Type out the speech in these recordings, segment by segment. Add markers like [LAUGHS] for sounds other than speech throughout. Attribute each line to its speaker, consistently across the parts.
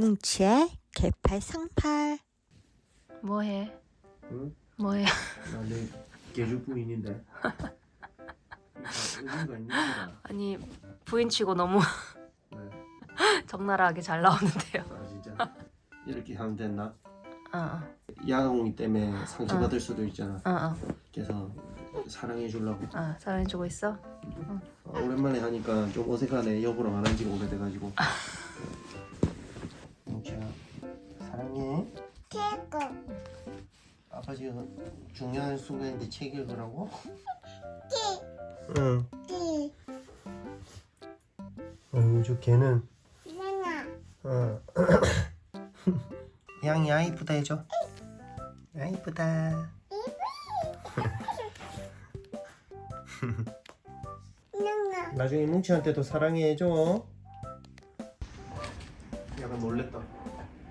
Speaker 1: 뭉치의 개팔 상팔
Speaker 2: 뭐해?
Speaker 3: 응?
Speaker 2: 뭐해?
Speaker 3: 나내 개주 부인인데. [LAUGHS] 의미가 있는 거다.
Speaker 2: 아니 부인치고 너무
Speaker 3: 네. [LAUGHS]
Speaker 2: 적나라하게 잘 나오는데요.
Speaker 3: 아 진짜 이렇게 하면 됐나?
Speaker 2: 어,
Speaker 3: 야옹이 때문에 상처
Speaker 2: 어.
Speaker 3: 받을 수도 있잖아.
Speaker 2: 어, 어,
Speaker 3: 그래서 사랑해 주려고.
Speaker 2: 어, 사랑해주고 있어?
Speaker 3: 어, 오랜만에 하니까 좀 어색하네. 여보랑 안 한 지가 오래돼가지고. [LAUGHS] 중요한 순간인데 책 읽으라고? 응.
Speaker 4: 기
Speaker 3: 어이구 저 개는
Speaker 4: 나나
Speaker 3: 어. [COUGHS] 양이 아 이쁘다 해줘. 아 이쁘다.
Speaker 4: 나나 [LAUGHS]
Speaker 3: 나중에 뭉치한테도 사랑해 해줘. 약간 놀랬다.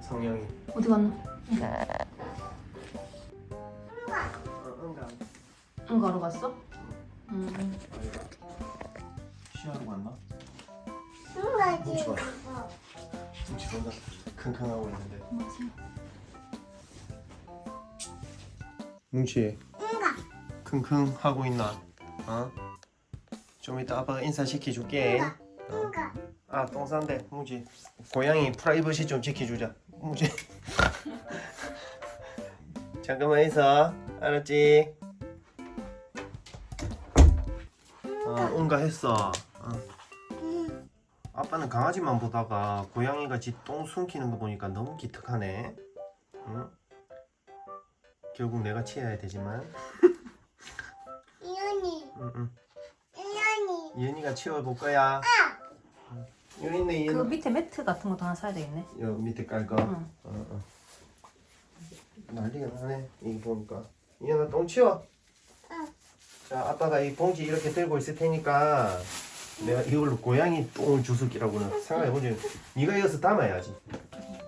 Speaker 3: 성향이.
Speaker 2: 어디 갔나?
Speaker 3: 응
Speaker 2: 가러 갔어? 음,
Speaker 3: 쉬하러 갔나?
Speaker 4: 응가지
Speaker 3: 뭉치 봐. 뭉치 혼자 킁킁하고 있는데. 뭉치
Speaker 4: 응가
Speaker 3: 킁킁 하고 있나? 어? 좀 이따 아빠가 인사 시켜 줄게.
Speaker 4: 응가 응가
Speaker 3: 아, 똥 싼데, 뭉치. 고양이 프라이버시 좀 지켜주자. 뭉치. [LAUGHS] 잠깐만 있어. 알았지? 어, 응가 했어. 어.
Speaker 4: 응
Speaker 3: 아빠는 강아지만 보다가 고양이가 지똥 숨기는 거 보니까 너무 기특하네. 응? 결국 내가 치워야 되지만. [LAUGHS]
Speaker 4: 이현이
Speaker 3: 응, 응.
Speaker 4: 이현이
Speaker 3: 이은이가 치워볼 거야. 응. 여기 있네,
Speaker 2: 그
Speaker 3: 이은.
Speaker 2: 밑에 매트 같은 것도 하나 사야 되겠네.
Speaker 3: 여기 밑에 깔 거.
Speaker 2: 응.
Speaker 3: 어, 어. 난리가 나네. 이거 보니까. 이은아 똥 치워.
Speaker 4: 응.
Speaker 3: 자, 아빠가 이 봉지 이렇게 들고 있을 테니까 내가 이걸로 고양이 똥을 주스기라고는 생각해보지. 네가 이어서 담아야지.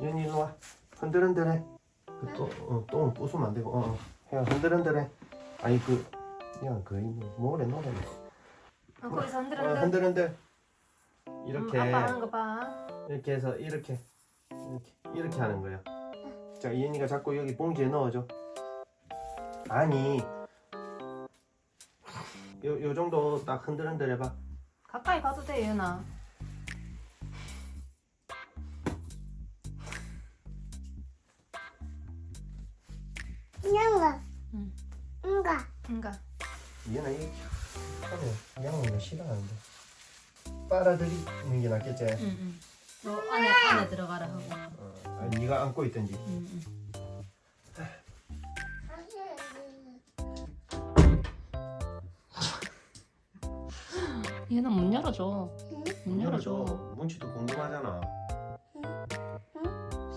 Speaker 3: 이은이 일로 와. 흔들흔들해. 그 똥, 어, 똥을 부수면 안 되고. 어, 어. 해 흔들흔들해. 아니 그, 야, 그 뭐래 노래.
Speaker 2: 아, 거기서
Speaker 3: 어,
Speaker 2: 흔들흔들.
Speaker 3: 흔들흔들. 이렇게.
Speaker 2: 음, 아빠 하는 거 봐.
Speaker 3: 이렇게 해서 이렇게 이렇게 이렇게 하는 거야. 자 이현이가 자꾸 여기 봉지에 넣어줘. 아니 요, 요 정도 딱 흔들흔들 해봐.
Speaker 2: 가까이 가도 돼, 예은아.
Speaker 4: 응가
Speaker 2: 응.
Speaker 4: 응가
Speaker 2: 응가.
Speaker 3: 이현아 이렇게 하면 양은 거 싫어하는데 빨아들이는 게 낫겠지.
Speaker 2: 응, 응. 너 안에 안에 들어가라 하고.
Speaker 3: 어, 아니 네가 안고 있든지.
Speaker 2: 응, 응. 열어줘. 문 열어줘.
Speaker 3: 문치도 궁금하잖아.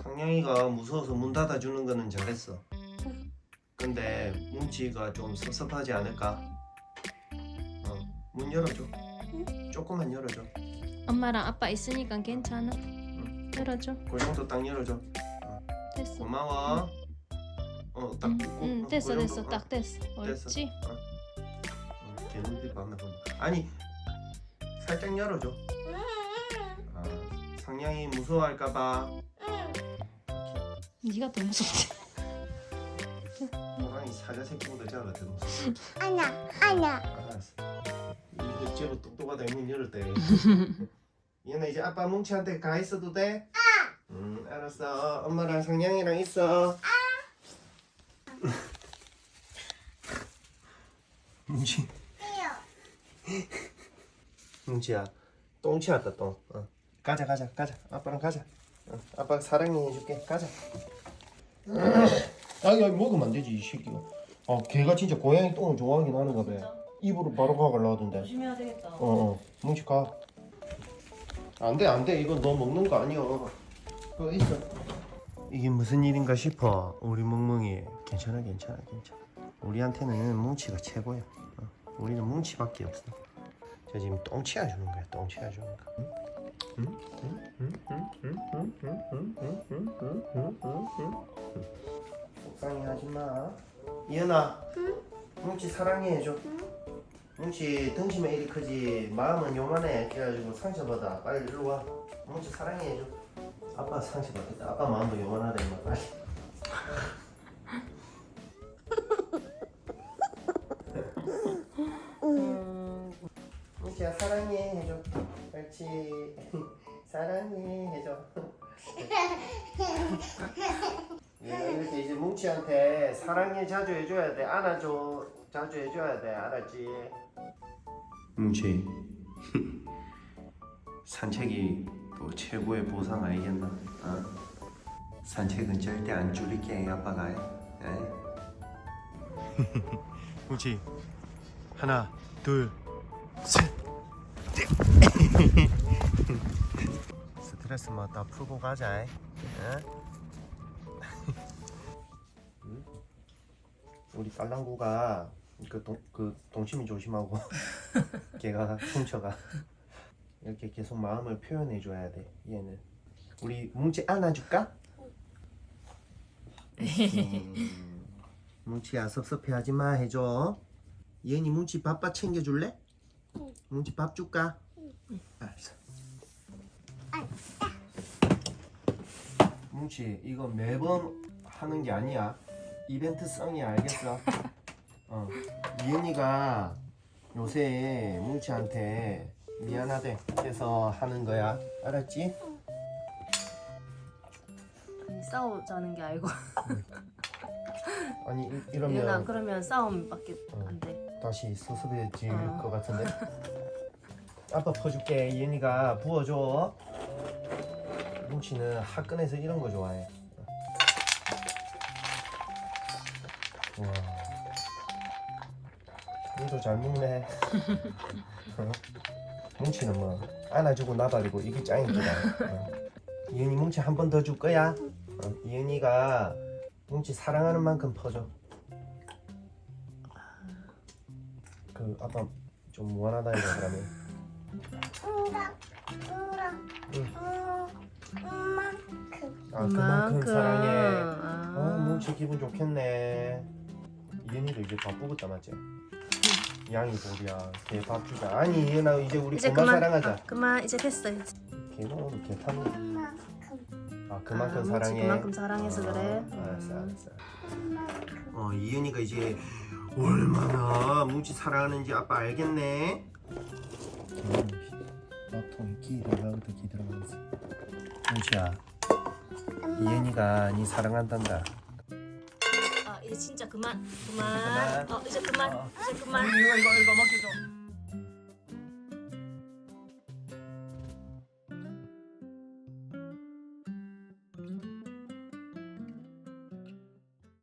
Speaker 3: 상냥이가 무서워서 문 닫아주는 거는 잘했어. 근데 뭉치가 좀 섭섭하지 않을까? 어, 문 열어줘. 조금만 열어줘.
Speaker 2: 엄마랑 아빠 있으니까 괜찮아. 열어줘.
Speaker 3: 그 정도 딱 열어줘.
Speaker 2: 됐어.
Speaker 3: 고마워. 어, 딱
Speaker 2: 응,
Speaker 3: 꽂고.
Speaker 2: 응,
Speaker 3: 어,
Speaker 2: 됐어,
Speaker 3: 그 정도.
Speaker 2: 됐어,
Speaker 3: 어,
Speaker 2: 딱 됐어.
Speaker 3: 됐어.
Speaker 2: 옳지?
Speaker 3: 어, 개눈빛 봤나 보네. 아니, 살짝 열어줘. 아, 상냥이 무서워할까봐.
Speaker 2: 네가 더 무섭지.
Speaker 3: 호랑이 사자 새끼보다 작아 더 무서워.
Speaker 4: 아나 아나
Speaker 3: 알았어. 이거 제법 똑똑하다 문 열을 때. 얘는 이제 아빠 뭉치한테 가 있어도 돼? 응, 알았어. 엄마랑 상냥이랑 있어. [LAUGHS] 뭉치,
Speaker 4: 띠요
Speaker 3: 뭉치야, 똥 치웠다 똥. 어. 가자, 가자, 가자. 아빠랑 가자. 어, 아빠 사랑해 해줄게. 가자. [CLEARS THROAT] 아, 야, 먹으면 안 되지 이 새끼가. 아, 걔가 진짜 고양이 똥을 좋아하긴 하는가 봐. 입으로 바로 가갈라 하던데.
Speaker 2: 조심해야 되겠다.
Speaker 3: 어, 어. 뭉치 가. 안 돼, 안 돼. 이건 너 먹는 거 아니여. 그거 있어. 이게 무슨 일인가 싶어. 우리 멍멍이. 괜찮아, 괜찮아, 괜찮아. 우리한테는 뭉치가 최고야. 어. 우리는 뭉치밖에 없어. 저 지금 똥치아 주는 거야 똥치아 주는 거. 속상해 하지마. 이현아 뭉치 사랑해줘. 뭉치 등심은 이리 크지. 마음은 요만해 그래가지고 상처받아. 빨리 일로 와. 뭉치 사랑해줘. 아빠 상처받겠다. 아빠 마음도 요만하다 임마. 빨리. 뭉치한테 사랑해 자주 해줘야 돼. 안아줘. 자주 해줘야 돼. 알았지? 뭉치. [LAUGHS] 산책이 또 최고의 보상 아니겠나? 어? 산책은 절대 안 줄일게 아빠가. [LAUGHS] 뭉치 하나 둘 셋. [LAUGHS] 스트레스 뭐다 풀고 가자. 응? 우리 깔랑구가 그, 동, 그 동심이 조심하고 [LAUGHS] 걔가 훔쳐가 이렇게 계속 마음을 표현해 줘야 돼 얘는 우리 뭉치 안아줄까? 음, 뭉치야 섭섭해하지 마 해줘 얘니 뭉치 밥밥 챙겨줄래? 뭉치 밥 줄까? 알았어 뭉치 이거 매번 하는 게 아니야 이벤트성이 알겠어? 어 이은이가 요새 뭉치한테 미안하대 해서 하는 거야 알았지?
Speaker 2: 아니, 싸우자는 게 아니고
Speaker 3: 아니 이- 이러면
Speaker 2: 그러면 싸움밖에 안 돼.
Speaker 3: 다시 수습해질
Speaker 2: 어.
Speaker 3: 것 같은데 아빠 퍼줄게 이은이가 부어줘 뭉치는 화끈해서 이런 거 좋아해 와 이도 잘 먹네 어? 뭉치는 뭐 안아주고 나발이고 이게 어. 이은이 뭉치 한 번 더 줄 거야 어, 이은이가 뭉치 사랑하는 만큼 퍼줘 그 아빠 좀 무한하다 이거 그러면
Speaker 4: 응가 응
Speaker 3: 아 그만큼 사랑해.
Speaker 2: 아.
Speaker 3: 어 뭉치 기분 좋겠네. 이은이도 이제 밥 뽑았다 맞지? 양이 볼이야. 걔밥 주자 아니 이은아 이제 우리
Speaker 2: 이제 그만,
Speaker 3: 사랑하자.
Speaker 2: 아, 그만 이제 됐어. 이제.
Speaker 3: 걔는 걔 타는
Speaker 4: 그만큼.
Speaker 3: 아 그만큼
Speaker 2: 아, 뭉치
Speaker 3: 사랑해?
Speaker 2: 그만큼 사랑해서
Speaker 3: 아,
Speaker 2: 그래.
Speaker 3: 알았어
Speaker 2: 음.
Speaker 3: 알았어.
Speaker 4: 그만큼.
Speaker 3: 어 이은이가 이제 얼마나 뭉치 사랑하는지 아빠 알겠네? 밥통에 기 들어가부터 기 들어가면서. 뭉치야 이은이가 니 사랑한단다
Speaker 2: 아 이제 진짜 그만 그만.
Speaker 3: 그만.
Speaker 2: 어 이제 그만
Speaker 3: 어.
Speaker 2: 이제 그만.
Speaker 3: 이거 이거 이거 먹혀줘